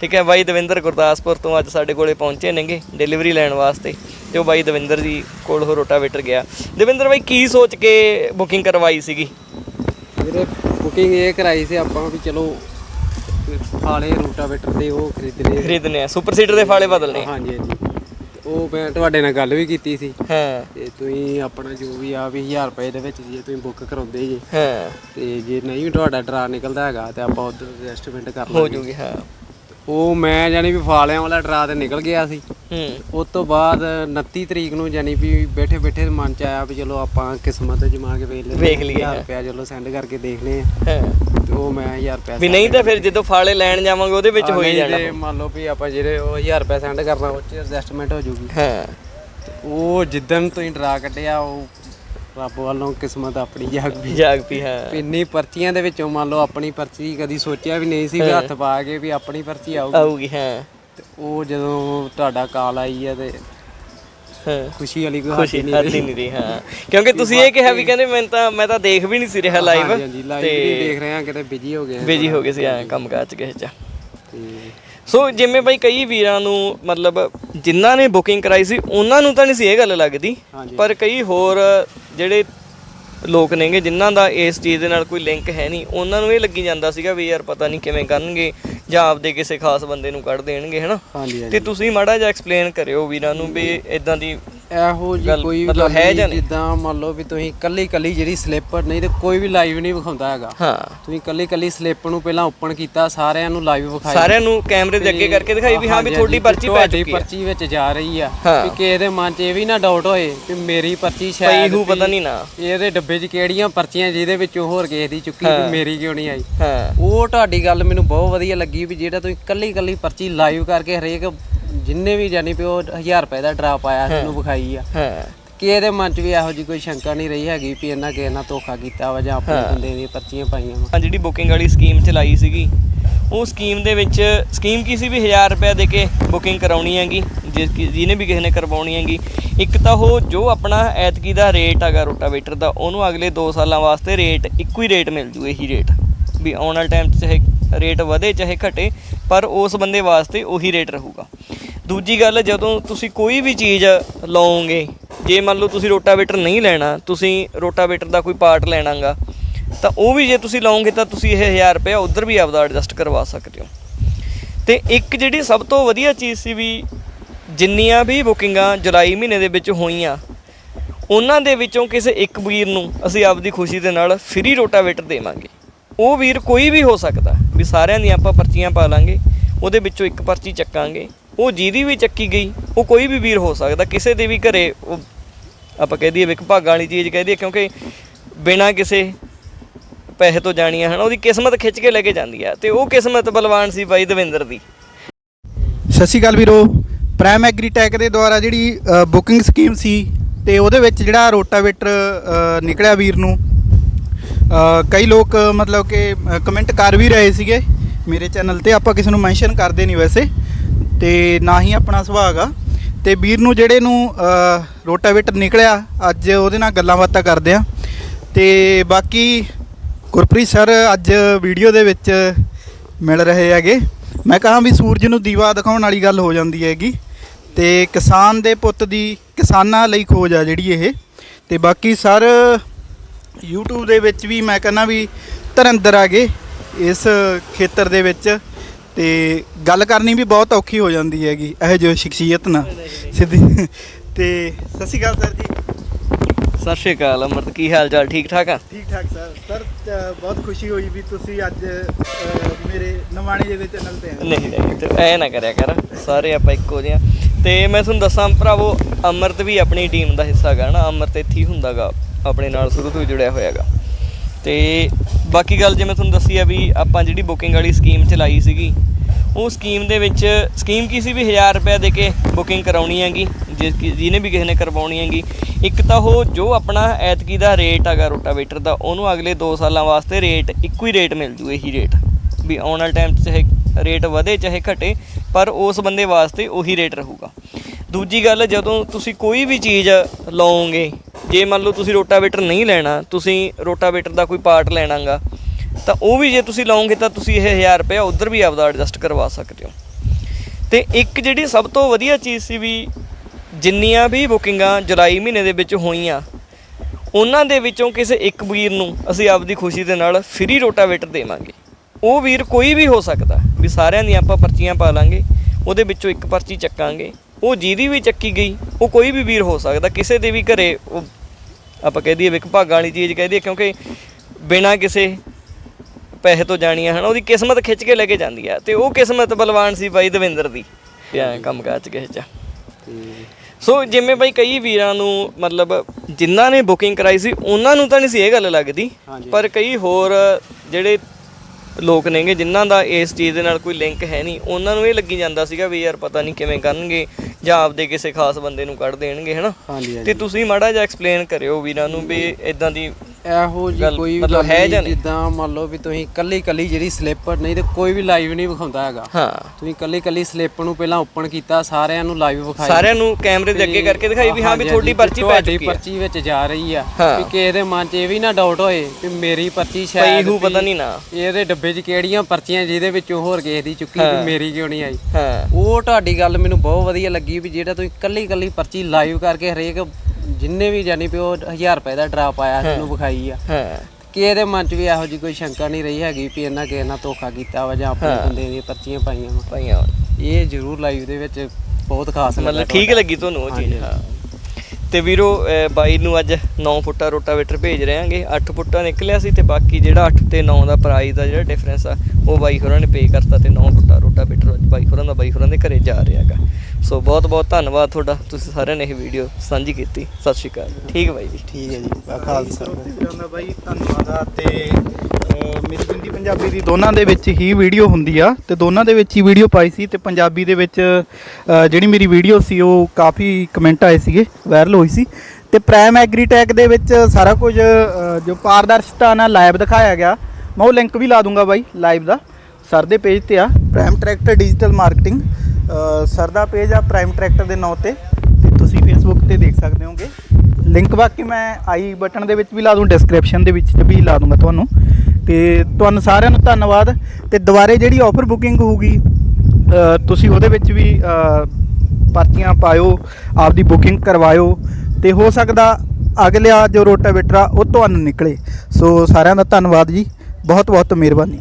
ਠੀਕ ਹੈ ਬਾਈ ਦਵਿੰਦਰ ਗੁਰਦਾਸਪੁਰ ਤੋਂ ਅੱਜ ਸਾਡੇ ਕੋਲੇ ਪਹੁੰਚੇ ਨੇਗੇ ਡਿਲੀਵਰੀ ਲੈਣ ਵਾਸਤੇ ਤੇ ਉਹ ਬਾਈ ਦਵਿੰਦਰ ਜੀ ਕੋਲ ਉਹ ਰੋਟਾਵੇਟਰ ਗਿਆ। ਦਵਿੰਦਰ ਬਾਈ ਕੀ ਸੋਚ ਕੇ ਬੁਕਿੰਗ ਕਰਵਾਈ ਸੀਗੀ? ਵੀਰੇ ਬੁਕਿੰਗ ਇਹ ਕਰਾਈ ਸੀ ਆਪਾਂ ਵੀ ਚਲੋ ਫਾਲੇ ਰੂਟਾਵੇਟਰ ਦੇ ਉਹ ਖਰੀਦਣੇ ਖਰੀਦਨੇ ਆ ਸੁਪਰ ਸੀਡਰ ਦੇ ਫਾਲੇ ਬਦਲਨੇ। ਹਾਂਜੀ ਹਾਂਜੀ। ਉਹ ਮੈਂ ਤੁਹਾਡੇ ਨਾਲ ਗੱਲ ਵੀ ਕੀਤੀ ਸੀ। ਹਾਂ। ਤੇ ਤੁਸੀਂ ਆਪਣਾ ਜੋ ਵੀ ਆ ਵੀ 1000 ਰੁਪਏ ਦੇ ਵਿੱਚ ਜੇ ਤੁਸੀਂ ਬੁੱਕ ਕਰਾਉਂਦੇ ਜੇ। ਹਾਂ। ਤੇ ਜੇ ਨਹੀਂ ਤੁਹਾਡਾ ਡਰਾ ਨਿਕਲਦਾ ਹੈਗਾ ਤੇ ਆਪਾਂ ਉਧਰ ਐਡਜਸਟਮੈਂਟ ਕਰ ਹੋ ਲਾਂਗੇ। ਜੂਗੀ ਹਾਂ। ਉਹ ਮੈਂ ਜਾਨੀ ਵੀ ਫਾਲਿਆਂ ਵਾਲਾ ਡਰਾ ਤੇ ਨਿਕਲ ਗਿਆ ਸੀ। ਹੂੰ। ਉਸ ਤੋਂ ਬਾਅਦ 29 ਤਰੀਕ ਨੂੰ ਜਾਨੀ ਵੀ ਬੈਠੇ ਬੈਠੇ ਮਨ ਚ ਆਇਆ ਵੀ ਚਲੋ ਆਪਾਂ ਕਿਸਮਤ ਜਮਾ ਕੇ ਵੇਖ ਲੈਂਦੇ ਵੇਖ ਲਈਏ, 1000 ਰੁਪਇਆ ਚਲੋ ਸੈਂਡ ਕਰਕੇ ਦੇਖਨੇ ਆ ਹਾਂ। ਤੇ ਉਹ ਮੈਂ 1000 ਰੁਪਇਆ ਵੀ ਨਹੀਂ ਤਾਂ ਫਿਰ ਜਦੋਂ ਫਾਲੇ ਲੈਣ ਜਾਵਾਂਗੇ ਉਹਦੇ ਵਿੱਚ ਹੋ ਹੀ ਜਾਣਾ। ਮੰਨ ਲਓ ਵੀ ਆਪਾਂ ਜਿਹੜੇ ਉਹ 1000 ਰੁਪਇਆ ਸੈਂਡ ਕਰਨਾ ਉਹ ਚ ਐਡਜਸਟਮੈਂਟ ਹੋ ਜੂਗੀ। ਹਾਂ। ਤੇ ਉਹ ਜਿੱਦਣ ਤੁਸੀਂ ਡਰਾ ਕੱਢਿਆ ਉਹ ਰੱਬ ਵੱਲੋਂ ਕਿਸਮਤ ਆਪਣੀ ਜਾਗ ਵੀ ਜਾਗ ਪੀ ਹਾਂ ਇੰਨੀ ਪਰਚੀਆਂ ਦੇ ਵਿੱਚੋਂ ਮੰਨ ਲਓ ਆਪਣੀ ਪਰਚੀ ਕਦੀ ਸੋਚਿਆ ਵੀ ਨਹੀਂ ਸੀ ਵੀ ਹੱਥ ਪਾ ਕੇ ਵੀ ਆਪਣੀ ਪਰਚੀ ਆਊਗੀ। ਆਊਗੀ ਹਾਂ। ਤੇ ਉਹ ਜਦੋਂ ਤੁਹਾਡਾ ਕਾਲ ਆਈ ਆ ਤੇ ਹਾਂ। ਖੁਸ਼ੀ ਵਾਲੀ ਕੋਈ ਖੁਸ਼ੀ ਹੱਦ ਨਹੀਂ ਹੀ ਰਹੀ ਹਾਂ। ਕਿਉਂਕਿ ਤੁਸੀਂ ਇਹ ਕਿਹਾ ਵੀ ਕਹਿੰਦੇ ਮੈਂ ਤਾਂ ਮੈਂ ਤਾਂ ਦੇਖ ਵੀ ਨਹੀਂ ਸੀ ਰਿਹਾ ਲਾਈਵ ਵੀ ਦੇਖ ਰਹੇ ਆ ਕਿਤੇ ਬਿਜ਼ੀ ਹੋ ਗਏ। ਬਿਜ਼ੀ ਹੋ ਗਏ ਸੀ ਐ ਕੰਮ ਕਾਜ ਕਿਸੇ ਚ ਤੇ ਸੋ ਜਿਵੇਂ ਬਈ ਕਈ ਵੀਰਾਂ ਨੂੰ ਮਤਲਬ ਜਿਨ੍ਹਾਂ ਨੇ ਬੁਕਿੰਗ ਕਰਾਈ ਸੀ ਉਹਨਾਂ ਨੂੰ ਤਾਂ ਨਹੀਂ ਸੀ ਇਹ ਗੱਲ ਲੱਗਦੀ। ਪਰ ਕਈ ਹੋਰ ਜਿਹੜੇ ਲੋਕ ਨੇਗੇ ਜਿਨ੍ਹਾਂ ਦਾ ਇਸ ਚੀਜ਼ ਦੇ ਨਾਲ ਕੋਈ ਲਿੰਕ ਹੈ ਨਹੀਂ ਉਹਨਾਂ ਨੂੰ ਇਹ ਲੱਗੀ ਜਾਂਦਾ ਸੀਗਾ ਵੀ ਯਾਰ ਪਤਾ ਨਹੀਂ ਕਿਵੇਂ ਕਰਨਗੇ ਜਾਂ ਆਪਦੇ ਕਿਸੇ ਖਾਸ ਬੰਦੇ ਨੂੰ ਕੱਢ ਦੇਣਗੇ ਹਨਾ? ਹਾਂਜੀ ਤੇ ਤੁਸੀਂ ਮਾੜਾ ਜਿਹਾ ਐਕਸਪਲੇਨ ਕਰਿਓ ਵੀਰਾਂ ਨੂੰ ਵੀ ਇਦਾਂ ਦੀ ਇਹੋ ਜੀ ਗੱਲ- ਕੋਈ ਵੀ ਮਤਲਬ ਗੱਲ ਹੈ ਨਹੀਂ ਜਾਂ ਨਹੀਂ? ਜਿੱਦਾਂ ਮੰਨ ਲਓ ਵੀ ਤੁਸੀਂ ਕੱਲੀ ਕੱਲੀ ਜਿਹੜੀ ਸਲਿੱਪ ਨਹੀਂ ਤੇ ਕੋਈ ਵੀ ਲਾਈਵ ਨਹੀਂ ਵਿਖਾਉਂਦਾ ਹੈਗਾ। ਹਾਂ। ਤੁਸੀਂ ਕੱਲੀ ਕੱਲੀ ਸਲਿੱਪ ਨੂੰ ਪਹਿਲਾਂ ਓਪਨ ਕੀਤਾ ਸਾਰਿਆਂ ਨੂੰ ਲਾਈਵ ਵਿਖਾਇਆ ਸਾਰਿਆਂ ਨੂੰ ਕੈਮਰੇ ਦੇ ਅੱਗੇ ਕਰਕੇ ਦਿਖਾਈ ਵੀ ਹਾਂ ਵੀ ਹਾਂਜੀ, ਤੁਹਾਡੀ ਹਾਂਜੀ, ਪਰਚੀ ਪੈ ਤੁਹਾਡੀ ਚੁੱਕੀ ਹੈ। ਪਰਚੀ ਵਿੱਚ ਜਾ ਰਹੀ ਆ। ਹਾਂ। ਵੀ ਕਿਸੇ ਦੇ ਮਨ 'ਚ ਇਹ ਵੀ ਨਾ ਡਾਊਟ ਹੋਏ ਕਿ ਮੇਰੀ ਪਰਚੀ ਸ਼ਾਇਦ ਹੂ ਪਤਾ ਵੀ ਨਹੀਂ ਨਾ। ਇਹਦੇ ਡੱਬੇ 'ਚ ਕਿਹੜੀਆਂ ਪਰਚੀਆਂ ਜਿਹਦੇ ਵਿੱਚੋਂ ਹੋਰ ਕਿਸੇ ਦੀ ਚੁੱਕੀ ਵੀ ਮੇਰੀ ਕਿਉਂ ਨਹੀਂ ਆਈ? ਹਾਂ। ਉਹ ਤੁਹਾਡੀ ਗੱਲ ਮੈਨੂੰ ਬਹੁਤ ਵਧੀਆ ਲੱਗੀ ਵੀ ਜਿਹੜਾ ਤੁਸੀਂ ਕੱਲੀ ਕੱਲੀ ਪਰਚੀ ਲਾਈਵ ਕਰਕੇ ਹਰੇਕ ਜਿੰਨੇ ਵੀ ਜਾਨੀ ਵੀ ਉਹ 1000 ਰੁਪਏ ਦਾ ਡਰਾ ਪਾਇਆ ਸੀ ਉਹਨੂੰ ਵਿਖਾਈ ਆ। ਹਾਂ। ਕਿਸੇ ਦੇ ਮਨ 'ਚ ਵੀ ਇਹੋ ਜੀ ਕੋਈ ਸ਼ੰਕਾ ਨਹੀਂ ਰਹੀ ਹੈਗੀ ਵੀ ਇਹਨਾਂ ਕਿਸੇ ਨਾਲ ਧੋਖਾ ਕੀਤਾ ਵਾ ਜਾਂ ਆਪਣੇ ਬੰਦੇ ਦੀਆਂ ਪਰਚੀਆਂ ਪਾਈਆਂ ਵਾ। ਆ ਜਿਹੜੀ ਬੁਕਿੰਗ ਵਾਲੀ ਸਕੀਮ ਚਲਾਈ ਸੀਗੀ ਉਹ ਸਕੀਮ ਦੇ ਵਿੱਚ ਸਕੀਮ ਕੀ ਸੀ ਵੀ 1000 ਰੁਪਏ ਦੇ ਕੇ ਬੁਕਿੰਗ ਕਰਾਉਣੀ ਹੈਗੀ ਜਿਸ ਕੀ- ਜਿਹਨੇ ਵੀ ਕਿਸੇ ਨੇ ਕਰਵਾਉਣੀ ਹੈਗੀ। ਇੱਕ ਤਾਂ ਉਹ ਜੋ ਆਪਣਾ ਐਤਕੀ ਦਾ ਰੇਟ ਹੈਗਾ ਰੋਟਾਵੇਟਰ ਦਾ ਉਹਨੂੰ ਅਗਲੇ 2 ਸਾਲਾਂ ਵਾਸਤੇ ਰੇਟ ਇੱਕੋ ਹੀ ਰੇਟ ਮਿਲ ਜੂ ਇਹੀ ਰੇਟ ਵੀ ਆਉਣ ਵਾਲੇ ਟਾਈਮ 'ਚ ਚਾਹੇ ਰੇਟ ਵਧੇ ਚਾਹੇ ਘਟੇ ਪਰ ਉਸ ਬੰਦੇ ਵਾਸਤੇ ਉਹੀ ਰੇਟ ਰਹੂਗਾ। ਦੂਜੀ ਗੱਲ, ਜਦੋਂ ਤੁਸੀਂ ਕੋਈ ਵੀ ਚੀਜ਼ ਲਓਗੇ, ਜੇ ਮੰਨ ਲਓ ਤੁਸੀਂ ਰੋਟਾਵੇਟਰ ਨਹੀਂ ਲੈਣਾ, ਤੁਸੀਂ ਰੋਟਾਵੇਟਰ ਦਾ ਕੋਈ ਪਾਰਟ ਲੈਣਾਗਾ, ਤਾਂ ਉਹ ਵੀ ਜੇ ਤੁਸੀਂ ਲਾਓਗੇ ਤਾਂ ਤੁਸੀਂ ਇਹ 1000 ਰੁਪਏ ਉਧਰ ਵੀ ਆਪਦਾ ਐਡਜਸਟ ਕਰਵਾ ਸਕਦੇ ਹੋ। ਤੇ ਇੱਕ ਜਿਹੜੀ ਸਭ ਤੋਂ ਵਧੀਆ ਚੀਜ਼ ਸੀ ਵੀ ਜਿੰਨੀਆਂ ਵੀ ਬੁਕਿੰਗਾਂ ਜੁਲਾਈ ਮਹੀਨੇ ਦੇ ਵਿੱਚ ਹੋਈਆਂ, ਉਹਨਾਂ ਦੇ ਵਿੱਚੋਂ ਕਿਸੇ ਇੱਕ ਵੀਰ ਨੂੰ ਅਸੀਂ ਆਪਦੀ ਖੁਸ਼ੀ ਦੇ ਨਾਲ ਫ੍ਰੀ ਰੋਟਾਵੇਟਰ ਦੇਵਾਂਗੇ। ਉਹ ਵੀਰ ਕੋਈ ਵੀ ਹੋ ਸਕਦਾ, ਵੀ ਸਾਰਿਆਂ ਦੀਆਂ ਆਪਾਂ ਪਰਚੀਆਂ ਪਾ ਲਾਂਗੇ, ਉਹਦੇ ਵਿੱਚੋਂ ਇੱਕ ਪਰਚੀ ਚੱਕਾਂਗੇ ਉਹ ਜਿਹਦੀ ਵੀ ਚੱਕੀ ਗਈ, ਉਹ ਕੋਈ ਵੀ ਵੀਰ ਹੋ ਸਕਦਾ, ਕਿਸੇ ਦੇ ਵੀ ਘਰੇ ਉਹ ਆਪਾਂ ਕਹਿ ਦਈਏ ਵੀ ਭਾਗਾਂ ਵਾਲੀ ਚੀਜ਼ ਕਹਿ ਦਈਏ, ਕਿਉਂਕਿ ਬਿਨਾਂ ਕਿਸੇ ਪੈਸੇ ਤੋਂ ਜਾਣੀਆਂ ਹਨਾ, ਉਹਦੀ ਕਿਸਮਤ ਖਿੱਚ ਕੇ ਲੈ ਕੇ ਜਾਂਦੀ ਆ, ਤੇ ਉਹ ਕਿਸਮਤ ਬਲਵਾਨ ਸੀ ਬਾਈ ਦਵਿੰਦਰ ਦੀ। ਸਤਿ ਸ਼੍ਰੀ ਅਕਾਲ ਵੀਰੋ। ਪ੍ਰਾਈਮ ਐਗਰੀਟੈਕ ਦੇ ਦੁਆਰਾ ਜਿਹੜੀ ਬੁਕਿੰਗ ਸਕੀਮ ਸੀ, ਤੇ ਉਹਦੇ ਵਿੱਚ ਜਿਹੜਾ ਰੋਟਾਵੇਟਰ ਨਿਕਲਿਆ ਵੀਰ ਨੂੰ ਕਈ ਲੋਕ ਮਤਲਬ ਕਿ ਕਮੈਂਟ ਕਰ ਵੀ ਰਹੇ ਸੀਗੇ, ਮੇਰੇ ਚੈਨਲ ਤੇ ਆਪਾਂ ਕਿਸੇ ਨੂੰ ਮੈਂਸ਼ਨ ਕਰਦੇ ਨਹੀਂ ਵੈਸੇ। ਤੇ ਨਾ ਹੀ ਆਪਣਾ ਸੁਭਾਗ ਆ ਤੇ ਵੀਰ ਨੂੰ ਜਿਹੜੇ ਨੂੰ ਅ, ਰੋਟਾਵੇਟਰ ਨਿਕਲਿਆ ਅੱਜ ਉਹਦੇ ਨਾਲ ਗੱਲਾਂ ਬਾਤਾਂ ਕਰਦੇ ਆ। ਤੇ ਬਾਕੀ ਗੁਰਪ੍ਰੀਤ ਸਰ ਅੱਜ ਵੀਡੀਓ ਦੇ ਵਿੱਚ ਮਿਲ ਰਹੇ ਹੈਗੇ। ਮੈਂ ਕਹਾਂ ਵੀ ਸੂਰਜ ਨੂੰ ਦੀਵਾ ਦਿਖਾਉਣ ਵਾਲੀ ਗੱਲ ਹੋ ਜਾਂਦੀ ਹੈਗੀ। ਤੇ ਕਿਸਾਨ ਦੇ ਪੁੱਤ ਦੀ ਕਿਸਾਨਾਂ ਲਈ ਖੋਜ ਆ ਜਿਹੜੀ ਇਹ। ਤੇ ਬਾਕੀ ਸਰ YouTube ਦੇ ਵਿੱਚ ਵੀ ਮੈਂ ਕਹਿੰਦਾ ਵੀ ਧਰੰਦਰ ਆਗੇ ਇਸ ਖੇਤਰ ਦੇ ਵਿੱਚ। ਤੇ ਗੱਲ ਕਰਨੀ ਵੀ ਬਹੁਤ ਔਖੀ ਹੋ ਜਾਂਦੀ ਹੈਗੀ ਇਹੋ ਜਿਹੀ ਸ਼ਖਸੀਅਤ ਨਾਲ ਸਿੱਧੀ ਤੇ ਸਤਿ ਸ਼੍ਰੀ ਅਕਾਲ ਸਰ ਜੀ। ਸਤਿ ਸ਼੍ਰੀ ਅਕਾਲ ਅਮਰਤ ਕੀ ਹਾਲ ਚਾਲ? ਠੀਕ ਠਾਕ ਆ? ਠੀਕ ਠਾਕ ਸਰ। ਸਰ ਅ, ਬਹੁਤ ਖੁਸ਼ੀ ਹੋਈ ਵੀ ਤੁਸੀਂ ਅੱਜ ਅ, ਮੇਰੇ ਨਵਾਣੇ ਦੇ ਚੈਨਲ ਤੇ ਆਏ ਨਹੀਂ ਨਹੀਂ ਤੇ ਐ ਨਾ ਕਰਿਆ ਕਰ ਸਾਰੇ ਆਪਾਂ ਇੱਕੋ ਜਿਹੇ ਆ। ਤੇ ਮੈਂ ਤੁਹਾਨੂੰ ਦੱਸਾਂ ਭਰਾਵੋ ਅਮਰਤ ਵੀ ਆਪਣੀ ਟੀਮ ਦਾ ਹਿੱਸਾ ਹੈਗਾ ਨਾ। ਅਮਰਤ ਇੱਥੇ ਹੀ ਹੁੰਦਾਗਾ ਆਪਣੇ ਨਾਲ ਸ਼ੁਰੂ ਤੋਂ ਹੀ ਜੁੜਿਆ ਹੋਇਆਗਾ। ਤੇ ਬਾਕੀ ਗੱਲ ਜਿਵੇਂ ਤੁਹਾਨੂੰ ਦੱਸੀ ਆ ਵੀ ਆਪਾਂ ਜਿਹੜੀ ਬੁਕਿੰਗ ਵਾਲੀ ਸਕੀਮ ਚਲਾਈ ਸੀਗੀ, ਉਹ ਸਕੀਮ ਦੇ ਵਿੱਚ ਸਕੀਮ ਕੀ ਸੀ ਵੀ 1000 ਰੁਪਏ ਦੇ ਕੇ ਬੁਕਿੰਗ ਕਰਾਉਣੀ ਹੈਗੀ ਜਿਸ ਜਿਹਨੇ ਵੀ ਕਿਸੇ ਨੇ ਕਰਵਾਉਣੀ ਹੈਗੀ। ਇੱਕ ਤਾਂ ਉਹ ਜੋ ਆਪਣਾ ਐਤਕੀ ਦਾ ਰੇਟ ਹੈਗਾ ਰੋਟਾਵੇਟਰ ਦਾ, ਉਹਨੂੰ ਅਗਲੇ 2 ਸਾਲਾਂ ਵਾਸਤੇ ਰੇਟ ਇੱਕੋ ਹੀ ਰੇਟ ਮਿਲ ਜੂ ਇਹੀ ਰੇਟ ਵੀ ਆਉਣ ਵਾਲੇ ਟਾਈਮ 'ਚ ਚਾਹੇ ਰੇਟ ਵਧੇ ਚਾਹੇ ਘਟੇ, ਪਰ ਉਸ ਬੰਦੇ ਵਾਸਤੇ ਉਹੀ ਰੇਟ ਰਹੂਗਾ। ਦੂਜੀ ਗੱਲ, ਜਦੋਂ ਤੁਸੀਂ ਕੋਈ ਵੀ ਚੀਜ਼ ਲਓਗੇ ਜੇ ਮੰਨ ਲਓ ਤੁਸੀਂ ਰੋਟਾਵੇਟਰ ਨਹੀਂ ਲੈਣਾ, ਤੁਸੀਂ ਰੋਟਾਵੇਟਰ ਦਾ ਕੋਈ ਪਾਰਟ ਲੈਣਾਗਾ, ਤਾਂ ਉਹ ਵੀ ਜੇ ਤੁਸੀਂ ਲਓਗੇ ਤਾਂ ਤੁਸੀਂ ਇਹ 1000 ਰੁਪਏ ਉਧਰ ਵੀ ਆਪਦਾ ਐਡਜਸਟ ਕਰਵਾ ਸਕਦੇ ਹੋ। ਤੇ ਇੱਕ ਜਿਹੜੀ ਸਭ ਤੋਂ ਵਧੀਆ ਚੀਜ਼ ਸੀ ਵੀ ਜਿੰਨੀਆਂ ਵੀ ਬੁਕਿੰਗਾਂ ਜੁਲਾਈ ਮਹੀਨੇ ਦੇ ਵਿੱਚ ਹੋਈਆਂ, ਉਹਨਾਂ ਦੇ ਵਿੱਚੋਂ ਕਿਸੇ ਇੱਕ ਵੀਰ ਨੂੰ ਅਸੀਂ ਆਪਦੀ ਖੁਸ਼ੀ ਦੇ ਨਾਲ ਫ੍ਰੀ ਰੋਟਾਵੇਟਰ ਦੇਵਾਂਗੇ। ਉਹ ਵੀਰ ਕੋਈ ਵੀ ਹੋ ਸਕਦਾ, ਵੀ ਸਾਰਿਆਂ ਦੀਆਂ ਆਪਾਂ ਪਰਚੀਆਂ ਪਾ ਲਾਂਗੇ, ਉਹਦੇ ਵਿੱਚੋਂ ਇੱਕ ਪਰਚੀ ਚੱਕਾਂਗੇ, ਉਹ ਜਿਹਦੀ ਵੀ ਚੱਕੀ ਗਈ, ਉਹ ਕੋਈ ਵੀ ਵੀਰ ਹੋ ਸਕਦਾ, ਕਿਸੇ ਦੇ ਵੀ ਘਰੇ ਉਹ ਆਪਾਂ ਕਹਿ ਦਈਏ ਵਿਕ ਭਾਗਾਂ ਵਾਲੀ ਚੀਜ਼ ਕਹਿ ਦਈਏ ਕਿਉਂਕਿ ਬਿਨਾਂ ਕਿਸੇ ਪੈਸੇ ਤੋਂ ਜਾਣੀਆਂ ਹਨ ਉਹਦੀ ਕਿਸਮਤ ਖਿੱਚ ਕੇ ਲੈ ਕੇ ਜਾਂਦੀ ਆ ਤੇ ਉਹ ਕਿਸਮਤ ਬਲਵਾਨ ਸੀ ਬਾਈ ਦਵਿੰਦਰ ਦੀ ਐ ਕੰਮ ਕਾਜ ਚ ਕਿਸੇ ਚ ਸੋ ਜਿਵੇਂ ਬਾਈ ਕਈ ਵੀਰਾਂ ਨੂੰ ਮਤਲਬ ਜਿਨ੍ਹਾਂ ਨੇ ਬੁਕਿੰਗ ਕਰਾਈ ਸੀ ਉਹਨਾਂ ਨੂੰ ਤਾਂ ਨਹੀਂ ਸੀ ਇਹ ਗੱਲ ਲੱਗਦੀ। ਪਰ ਕਈ ਹੋਰ ਜਿਹੜੇ ਲੋਕ ਨੇਗੇ ਜਿਨ੍ਹਾਂ ਦਾ ਇਸ ਚੀਜ਼ ਦੇ ਨਾਲ ਕੋਈ ਲਿੰਕ ਹੈ ਨਹੀਂ ਉਹਨਾਂ ਨੂੰ ਇਹ ਲੱਗੀ ਜਾਂਦਾ ਸੀਗਾ ਵੀ ਯਾਰ ਪਤਾ ਨਹੀਂ ਕਿਵੇਂ ਕਰਨਗੇ ਜਾਂ ਆਪਦੇ ਕਿਸੇ ਖਾਸ ਬੰਦੇ ਨੂੰ ਕੱਢ ਦੇਣਗੇ ਹਨਾ? ਤੇ ਤੁਸੀਂ ਮਾੜਾ ਜਿਹਾ ਐਕਸਪਲੇਨ ਕਰਿਓ ਵੀਰਾਂ ਨੂੰ ਵੀ ਇਦਾਂ ਦੀ ਇਹੋ ਜੀ ਗੱਲ- ਕੋਈ ਵੀ ਮਤਲਬ ਗੱਲ ਹੈ ਨਹੀਂ, ਜਾਂ ਨਹੀਂ? ਜਿੱਦਾਂ ਮੰਨ ਲਓ ਵੀ ਤੁਸੀਂ ਕੱਲੀ ਕੱਲੀ ਜਿਹੜੀ ਸਲਿੱਪ ਨਹੀਂ ਤੇ ਕੋਈ ਵੀ ਲਾਈਵ ਨਹੀਂ ਵਿਖਾਉਂਦਾ ਹੈਗਾ। ਹਾਂ। ਤੁਸੀਂ ਕੱਲੀ ਕੱਲੀ ਸਲਿੱਪ ਨੂੰ ਪਹਿਲਾਂ ਓਪਨ ਕੀਤਾ ਸਾਰਿਆਂ ਨੂੰ ਲਾਈਵ ਵਿਖਾਇਆ ਸਾਰਿਆਂ ਨੂੰ ਕੈਮਰੇ ਦੇ ਅੱਗੇ ਕਰਕੇ ਦਿਖਾਈ ਵੀ ਹਾਂ ਵੀ ਹਾਂਜੀ, ਤੁਹਾਡੀ ਪਰਚੀ ਪੈ ਤੁਹਾਡੀ ਚੁੱਕੀ ਹੈ। ਪਰਚੀ ਵਿੱਚ ਜਾ ਰਹੀ ਆ। ਹਾਂ। ਵੀ ਕਿਸੇ ਦੇ ਮਨ 'ਚ ਇਹ ਵੀ ਨਾ ਡਾਊਟ ਹੋਏ ਕਿ ਮੇਰੀ ਪਰਚੀ ਪਈ ਸ਼ਾਇਦ ਹੂ ਪਤਾ ਵੀ ਨਹੀਂ ਨਾ। ਇਹਦੇ ਡੱਬੇ 'ਚ ਕਿਹੜੀਆਂ ਪਰਚੀਆਂ ਜਿਹਦੇ ਵਿੱਚੋਂ ਹੋਰ ਕਿਸੇ ਦੀ ਚੁੱਕੀ ਵੀ ਮੇਰੀ ਕਿਉਂ ਨਹੀਂ ਆਈ? ਹਾਂ। ਉਹ ਤੁਹਾਡੀ ਗੱਲ ਮੈਨੂੰ ਬਹੁਤ ਵਧੀਆ ਲੱਗੀ ਵੀ ਜਿਹੜਾ ਤੁਸੀਂ ਕੱਲੀ ਕੱਲੀ ਪਰਚੀ ਲਾਈਵ ਕਰਕੇ ਹਰੇਕ ਜਿੰਨੇ ਵੀ ਜਾਨੀ ਪਿਓ 1000 ਰੁਪਏ ਦਾ ਡਰਾਪ ਆਇਆ ਤੁਹਾਨੂੰ ਵਿਖਾਈ ਆ। ਹਾਂ। ਕਿਸੇ ਦੇ ਮਨ 'ਚ ਵੀ ਇਹੋ ਜੀ ਕੋਈ ਸ਼ੰਕਾ ਨਹੀਂ ਰਹੀ ਹੈਗੀ ਵੀ ਇਹਨਾਂ ਕਿਸੇ ਨਾਲ ਧੋਖਾ ਕੀਤਾ ਵਾ ਜਾਂ ਆਪਣੇ ਬੰਦੇ ਦੀਆਂ ਪਰਚੀਆਂ ਪਾਈਆਂ ਵਾ। ਭਾਈਆਂ ਇਹ ਜ਼ਰੂਰ ਲਾਈਵ ਦੇ ਵਿੱਚ ਬਹੁਤ ਖਾਸ ਲੱਗਾ ਮਤਲਬ ਠੀਕ ਲੱਗੀ ਤੁਹਾਨੂੰ ਉਹ ਚੀਜ਼ ਹਾਂ। ਤੇ ਵੀਰੋ ਬਾਈ ਨੂੰ ਅੱਜ 9 ਫੁੱਟਾ ਰੋਟਾਵੇਟਰ ਭੇਜ ਰਹੇ ਆਂਗੇ 8 ਫੁੱਟਾ ਨਿਕਲਿਆ ਸੀ ਤੇ ਬਾਕੀ ਜਿਹੜਾ 8 ਤੇ 9 ਦਾ ਪ੍ਰਾਈਸ ਦਾ ਜਿਹੜਾ ਡਿਫਰੈਂਸ ਆ ਉਹ ਬਾਈ ਹੋਰਾਂ ਨੇ ਪੇ ਕਰਤਾ ਤੇ 9 ਫੁੱਟਾ ਰੋਟਾਵੇਟਰ ਅੱਜ ਬਾਈ ਹੋਰਾਂ ਦਾ ਬਾਈ ਹੋਰਾਂ ਦੇ ਘਰੇ ਜਾ ਰਿਹਾਗਾ ਸੋ ਬਹੁਤ ਬਹੁਤ ਧੰਨਵਾਦ ਤੁਹਾਡਾ। ਤੁਸੀਂ ਸਾਰਿਆਂ ਨੇ ਇਹ ਵੀਡੀਓ ਸਾਂਝੀ ਕੀਤੀ। ਸਤਿ ਸ਼੍ਰੀ ਅਕਾਲ। ਠੀਕ ਬਾਈ ਜੀ। ਠੀਕ ਹੈ ਜੀ। ਖਾਲਸਾ। ਬਾਈ। ਧੰਨਵਾਦ ਆ ਤੇ ਮੇਰੀ ਬਿੰਦੀ ਪੰਜਾਬੀ ਦੀ ਦੋਨਾਂ ਦੇ ਵਿੱਚ ਹੀ ਵੀਡੀਓ ਹੁੰਦੀ ਆ ਤੇ ਦੋਨਾਂ ਦੇ ਵਿੱਚ ਹੀ ਵੀਡੀਓ ਪਾਈ ਸੀ ਤੇ ਪੰਜਾਬੀ ਦੇ ਵਿੱਚ ਜਿਹੜੀ ਮੇਰੀ ਵੀਡੀਓ ਸੀ ਉਹ ਕਾਫੀ ਕਮੈਂਟ ਆਏ ਸੀਗੇ, ਵਾਇਰਲ ਹੋਈ ਸੀ ਤੇ ਪ੍ਰਾਈਮ ਐਗਰੀਟੈਕ ਦੇ ਵਿੱਚ ਸਾਰਾ ਕੁਝ ਜੋ ਪਾਰਦਰਸ਼ਤਾ ਨਾਲ ਲਾਈਵ ਦਿਖਾਇਆ ਗਿਆ, ਮੈਂ ਉਹ ਲਿੰਕ ਵੀ ਲਾ ਦੂੰਗਾ ਬਾਈ ਲਾਈਵ ਦਾ ਸਰ ਦੇ ਪੇਜ ਤੇ ਆ prime tractor digital marketing sir ਦਾ ਪੇਜ ਆ ਪ੍ਰਾਈਮ ਟਰੈਕਟਰ ਦੇ ਨਾਂ ਤੇ ਤੇ ਤੁਸੀਂ ਫੇਸਬੁੱਕ ਤੇ ਦੇਖ ਸਕਦੇ ਹੋਗੇ। ਲਿੰਕ ਬਾਕੀ ਮੈਂ ਆਈ ਬਟਨ ਦੇ ਵਿੱਚ ਵੀ ਲਾ ਦੂੰ ਡਿਸਕ੍ਰਿਪਸ਼ਨ ਦੇ ਵਿੱਚ ਵੀ ਲਾ ਦੂੰਗਾ ਤੁਹਾਨੂੰ। ਤੇ ਤੁਹਾਨੂੰ ਸਾਰਿਆਂ ਨੂੰ ਧੰਨਵਾਦ ਤੇ ਦੁਬਾਰੇ ਜਿਹੜੀ ਆਫਰ ਬੁਕਿੰਗ ਹੋਊਗੀ ਤੁਸੀਂ ਉਹਦੇ ਵਿੱਚ ਵੀ ਪਰਚੀਆਂ ਪਾਇਓ, ਆਪਦੀ ਬੁਕਿੰਗ ਕਰਵਾਇਓ ਤੇ ਹੋ ਸਕਦਾ ਅਗਲਿਆ ਜੋ ਰੋਟਾਵੇਟਰ ਆ ਉਹ ਤੁਹਾਨੂੰ ਨਿਕਲੇ। ਸੋ ਸਾਰਿਆਂ ਦਾ ਧੰਨਵਾਦ ਜੀ। ਬਹੁਤ ਬਹੁਤ ਮਿਹਰਬਾਨੀ।